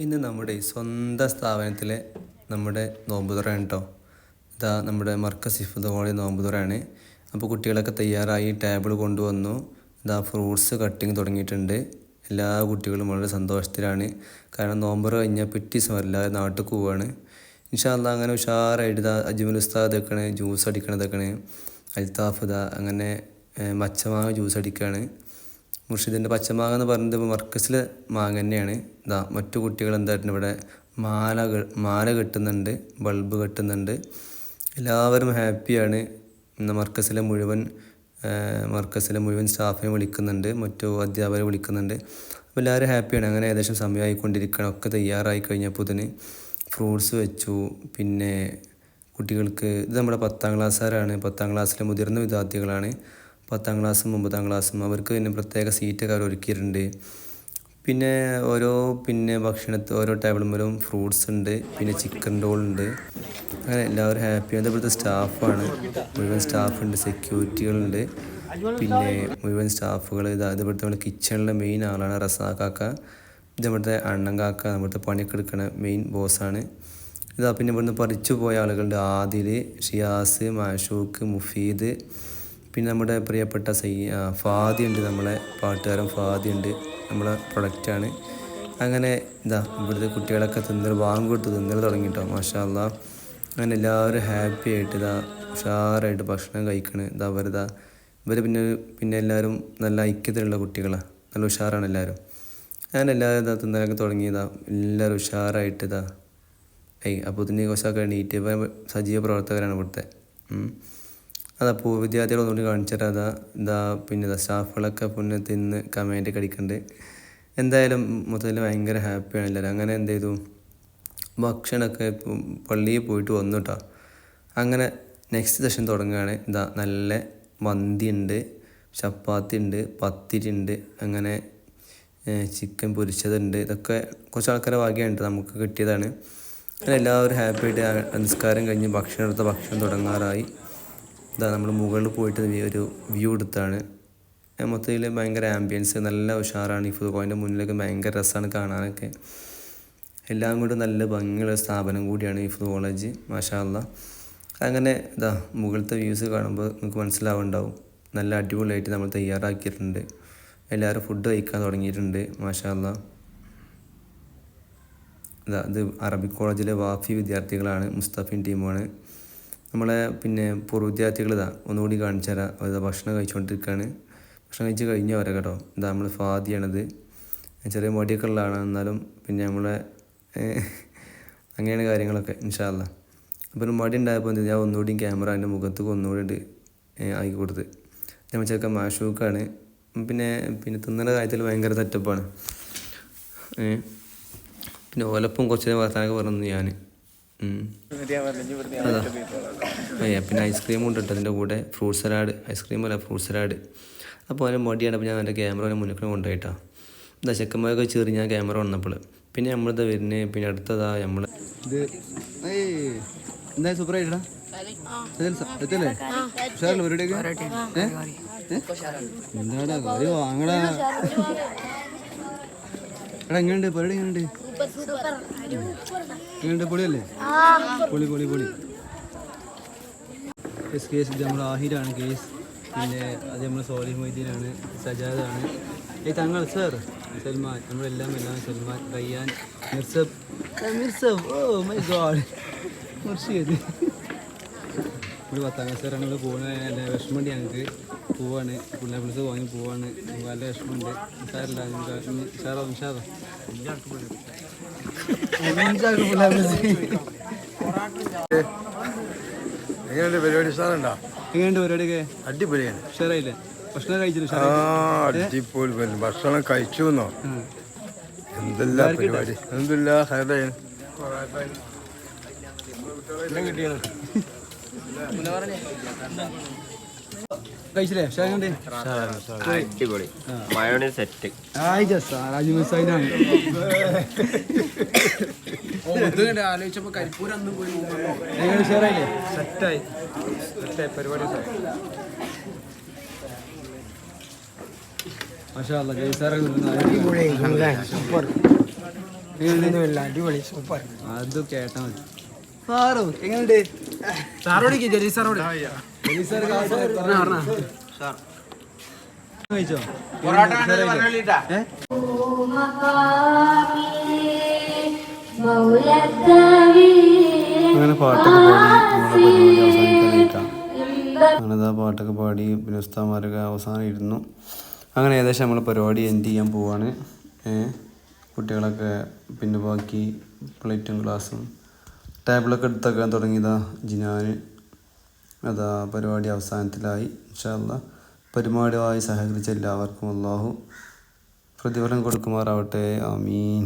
ഇന്ന് നമ്മുടെ സ്വന്തം സ്ഥാപനത്തിലെ നമ്മുടെ നോമ്പുതുറയാണ് കേട്ടോ ഇതാ നമ്മുടെ മർക്കസ് ഇഫുദ് കോളേജ് നോമ്പുതുറയാണ് അപ്പോൾ കുട്ടികളൊക്കെ തയ്യാറായി ടേബിൾ കൊണ്ടുവന്നു. ഇതാ ഫ്രൂട്ട്സ് കട്ടിങ് തുടങ്ങിയിട്ടുണ്ട്. എല്ലാ കുട്ടികളും വളരെ സന്തോഷത്തിലാണ്. കാരണം നോമ്പുറ കഴിഞ്ഞാൽ പിറ്റി എല്ലാവരും നാട്ടിൽ പോവുകയാണ് ഇൻഷാല്ല അങ്ങനെ ഉഷാറായിട്ട് ഇതാ അജ്മൽ ഉസ്താദ് വെക്കണേ ജ്യൂസ് അടിക്കണതൊക്കെയാണ്. അൽത്താഫ് ഇതാ അങ്ങനെ മച്ചമാവ് ജ്യൂസ് അടിക്കുകയാണ് മുർഷിദിന്റെ പച്ചമാങ്ങ എന്ന് പറയുന്നത് മർക്കസിലെ മാങ്ങ തന്നെയാണ്. ഇതാ മറ്റു കുട്ടികൾ എന്തായിട്ടുണ്ട് ഇവിടെ മാല മാല കെട്ടുന്നുണ്ട് ബൾബ് കെട്ടുന്നുണ്ട്. എല്ലാവരും ഹാപ്പിയാണ് ഇന്ന് മർക്കസിലെ മുഴുവൻ മർക്കസിലെ മുഴുവൻ സ്റ്റാഫിനെ വിളിക്കുന്നുണ്ട്. മറ്റു അധ്യാപകരെ വിളിക്കുന്നുണ്ട്. അപ്പോൾ എല്ലാവരും ഹാപ്പിയാണ് അങ്ങനെ ഏകദേശം സമയമായിക്കൊണ്ടിരിക്കുകയാണ് ഒക്കെ തയ്യാറായി കഴിഞ്ഞപ്പോൾ ഇതിന് ഫ്രൂട്ട്സ് വെച്ചു. പിന്നെ കുട്ടികൾക്ക് ഇത് നമ്മുടെ പത്താം ക്ലാസ്സുകാരാണ് പത്താം ക്ലാസ്സിലെ മുതിർന്ന വിദ്യാർത്ഥികളാണ്. പത്താം ക്ലാസ്സും ഒമ്പതാം ക്ലാസ്സും അവർക്ക് പിന്നെ പ്രത്യേക സീറ്റൊക്കെ അവർ ഒരുക്കിയിട്ടുണ്ട്. പിന്നെ ഓരോ പിന്നെ ഭക്ഷണത്തിൽ ഓരോ ടേബിളുമ്പോഴും ഫ്രൂട്ട്സ് ഉണ്ട് പിന്നെ ചിക്കൻ റോൾ ഉണ്ട്. അങ്ങനെ എല്ലാവരും ഹാപ്പിയാണ് ഇവിടുത്തെ സ്റ്റാഫാണ് മുഴുവൻ സ്റ്റാഫുണ്ട് സെക്യൂരിറ്റികളുണ്ട് പിന്നെ മുഴുവൻ സ്റ്റാഫുകൾ ഇത് ഇത് ഇവിടുത്തെ നമ്മുടെ കിച്ചണിലെ മെയിൻ ആളാണ് റസാക്കാക്ക ഇത് ഇവിടുത്തെ അണ്ണൻ കാക്ക ഇവിടുത്തെ പണിയൊക്കെ എടുക്കണ മെയിൻ ബോസാണ് ഇതാ പിന്നെ ഇവിടുന്ന് പറിച്ചു പോയ ആളുകളുണ്ട്. ആദിൽ ഷിയാസ് മാഷൂക്ക് മുഫീദ് പിന്നെ നമ്മുടെ പ്രിയപ്പെട്ട സൈ ഫാദി ഉണ്ട് നമ്മളെ പാട്ടുകാരൻ ഫാദി ഉണ്ട് നമ്മളെ പ്രൊഡക്റ്റാണ്. അങ്ങനെ ഇതാ ഇവിടുത്തെ കുട്ടികളൊക്കെ തിന്നൽ വാങ്ങി കൊടുത്ത് തിന്നൽ തുടങ്ങി കേട്ടോ മാഷാ അല്ലാ അങ്ങനെ എല്ലാവരും ഹാപ്പി ആയിട്ട് ഇതാ ഉഷാറായിട്ട് ഭക്ഷണം കഴിക്കണ്. ഇതാ അവരിതാ ഇവർ പിന്നെ പിന്നെ എല്ലാവരും നല്ല ഐക്യത്തിലുള്ള കുട്ടികളാണ് നല്ല ഉഷാറാണ് എല്ലാവരും. അങ്ങനെ എല്ലാവരും ഇതാ തിന്നലൊക്കെ തുടങ്ങിയതാ എല്ലാവരും ഉഷാറായിട്ട് ഇതാ. ഏയ് അപ്പോൾ ഇതിന്റെ കോശമൊക്കെ എണീറ്റ് സജീവ പ്രവർത്തകരാണ് ഇവിടുത്തെ. ഉം. അതാ പൂ വിദ്യാർത്ഥികൾ ഒന്നുകൂടി കാണിച്ചിട്ട് അതാ ഇതാ പിന്നെ ഇതാ സ്റ്റാഫുകളൊക്കെ പിന്നെ തിന്ന് കമന്റ് കടിക്കണ്ട് എന്തായാലും മൊത്തത്തിൽ ഭയങ്കര ഹാപ്പിയാണ് എല്ലാവരും. അങ്ങനെ എന്ത് ചെയ്തു? ഭക്ഷണമൊക്കെ പള്ളിയിൽ പോയിട്ട് വന്നു കേട്ടോ അങ്ങനെ നെക്സ്റ്റ് സെഷൻ തുടങ്ങുകയാണ്. ഇതാ നല്ല മന്തി ഉണ്ട് ചപ്പാത്തി ഉണ്ട് പത്തിരി ഉണ്ട് അങ്ങനെ ചിക്കൻ പൊരിച്ചതുണ്ട് ഇതൊക്കെ കുറച്ച് ആൾക്കാരെ ഭാഗ്യമുണ്ട് നമുക്ക് കിട്ടിയതാണ്. എല്ലാവരും ഹാപ്പി ആയിട്ട് നിസ്കാരം കഴിഞ്ഞ് ഭക്ഷണം എടുത്ത ഭക്ഷണം തുടങ്ങാറായി. ഇതാ നമ്മൾ മുകളിൽ പോയിട്ട് ഒരു വ്യൂ എടുത്താണ്. മൊത്തത്തിൽ ഭയങ്കര ആംബിയൻസ് നല്ല ഉഷാറാണ് ഈ ഫുഡ് പോയിന്റെ മുന്നിലൊക്കെ ഭയങ്കര രസമാണ് കാണാനൊക്കെ. എല്ലാം കൊണ്ടും നല്ല ഭംഗിയുള്ള സ്ഥാപനം കൂടിയാണ് ഈ ഫുഡ് കോളേജ് മാഷാ അല്ലാ അങ്ങനെ ഇതാ മുകളിലത്തെ വ്യൂസ് കാണുമ്പോൾ നമുക്ക് മനസ്സിലാവുണ്ടാവും. നല്ല അടിപൊളിയായിട്ട് നമ്മൾ തയ്യാറാക്കിയിട്ടുണ്ട്. എല്ലാവരും ഫുഡ് കഴിക്കാൻ തുടങ്ങിയിട്ടുണ്ട് മാഷാ അല്ലാ ഇതാ ഇത് അറബിക് കോളേജിലെ വാഫി വിദ്യാർത്ഥികളാണ് മുസ്തഫിൻ ടീമാണ് നമ്മളെ പിന്നെ പൂർവ വിദ്യാർത്ഥികൾ ഇതാ ഒന്നുകൂടി കാണിച്ചു തരാം. അവർ ഭക്ഷണം കഴിച്ചുകൊണ്ടിരിക്കുകയാണ് ഭക്ഷണം കഴിച്ച് കഴിഞ്ഞവരെ കേട്ടോ. ഇതാ നമ്മൾ ഫാദിയാണിത്. ചെറിയ മടിയൊക്കെ ഉള്ളതാണ്. എന്നാലും പിന്നെ നമ്മളെ അങ്ങനെയാണ് കാര്യങ്ങളൊക്കെ ഇൻഷാല്ല അപ്പോൾ ഒരു മടി ഉണ്ടായപ്പോൾ ഞാൻ ഒന്നുകൂടി ക്യാമറ എന്റെ മുഖത്തേക്ക് ഒന്നുകൂടി ആക്കി കൊടുത്ത്. നമ്മൾ ചെറുക്കൻ മാഷൂക്കാണ്. പിന്നെ പിന്നെ തിന്നുന്ന കാര്യത്തിൽ ഭയങ്കര തെറ്റപ്പാണ് പിന്നെ ഓലപ്പം കുറച്ച് നേരം വർത്താനൊക്കെ പറഞ്ഞു ഞാൻ പിന്നെ ഐസ്ക്രീം ഉണ്ട് കേട്ടോ അതിന്റെ കൂടെ. Fruit salad. ഐസ്ക്രീം അല്ല ഫ്രൂട്ട് സലാഡ്. അപ്പോൾ അവന്റെ മടിയാണ്. അപ്പോൾ ഞാൻ എന്റെ ക്യാമറ അവന്റെ മുന്നിൽ കൊണ്ടുപോയിട്ടാ എന്താ ചെക്കന്മാരൊക്കെ ചെറിയ ഞാൻ ക്യാമറ വന്നപ്പോൾ. പിന്നെ നമ്മളിതാ വരുന്നത് പിന്നെ അടുത്തതാ നമ്മൾ ഇത് ഏയ് എന്താ സൂപ്പർ ആയിട്ടാ? എത്തല്ലേ ഉഷാറല്ലേ പരിപാടിയൊക്കെ? ഏ? ഏ? എന്താടാ ഒരു വാങ്ങടാ. എടാ എങ്ങനെയുണ്ട്? പരിപാടി എങ്ങനെയുണ്ട്? എങ്ങനെയുണ്ട് പൊളിയല്ലേ? പൊളി പൊളി പൊളി. എസ് കേസ്. ഇത് നമ്മുടെ ആഹിരാണ് കേസ്. പിന്നെ അത് നമ്മുടെ സോലി മൊയ്തീനാണ് സജാദാണ്. ഏയ് തങ്ങൾ സർ. സൽമാൻ. നമ്മളെല്ലാം എല്ലാം Salman Rayyan മിർസബ് മിർസബ് oh my God. Murshiyath ഒരു പത്താം ക്ലാസ് ഞങ്ങൾ പോകുന്ന നല്ല വിഷമമുണ്ട് ഞങ്ങൾക്ക് പോവാണ്. പിള്ളേ വിളിച്ച് വാങ്ങി പോവാണ്. നല്ല വിഷമമുണ്ട്. സാറില്ല സാറോ നിഷാദോ? എങ്ങനെയുണ്ട് പരിപാടി? സാറുണ്ടോ? എങ്ങനെയുണ്ട് പരിപാടിയൊക്കെ? അടിപൊളിയാണ്. ഉഷാറായില്ലേ? ഭക്ഷണം കഴിച്ചില്ല ആ അടിപൊളി ഭക്ഷണം കഴിച്ചു എന്നോ എന്തെല്ലാം പരിപാടി? എന്തില്ല ഹൈറായാണ് കഴിച്ചില്ലേ? ഉഷാറുണ്ട് അടിപൊളി. മയോണൈസ് സെറ്റ് ആയി കരിപ്പൂർ അന്ന് പോയി എങ്ങനെ സെറ്റായി. സെറ്റായി പരിപാടി മാഷാ അല്ലാ ജയ്സാറൊക്കെ അടിപൊളി സൂപ്പർ. അത് കേട്ടാ മതി. സാറോ എങ്ങനെയുണ്ട് സാറോട് ജലീസ് സാറോട്. കഴിച്ചോ? അങ്ങനെ പാട്ടൊക്കെ പാടി നമ്മുടെ പരിപാടി അവസാനിക്കാനായിട്ടാണ് അങ്ങനെ ആ പാട്ടൊക്കെ പാടി പിന്നെ ഉസ്താമാരൊക്കെ അവസാനം ഇരുന്നു അങ്ങനെ ഏകദേശം നമ്മൾ പരിപാടി എൻഡ് ചെയ്യാൻ പോവാണ്. കുട്ടികളൊക്കെ പിന്നെ ബാക്കി പ്ലേറ്റും ഗ്ലാസും ടേബിളൊക്കെ എടുത്തേക്കാൻ തുടങ്ങിയതാ ജിനാൻ അതാ പരിപാടി അവസാനത്തിലായി ഇൻഷാല്ല പരിപാടിയുമായി സഹകരിച്ച എല്ലാവർക്കും അള്ളാഹു പ്രതിഫലം കൊടുക്കുമാറാവട്ടെ. ആമീൻ.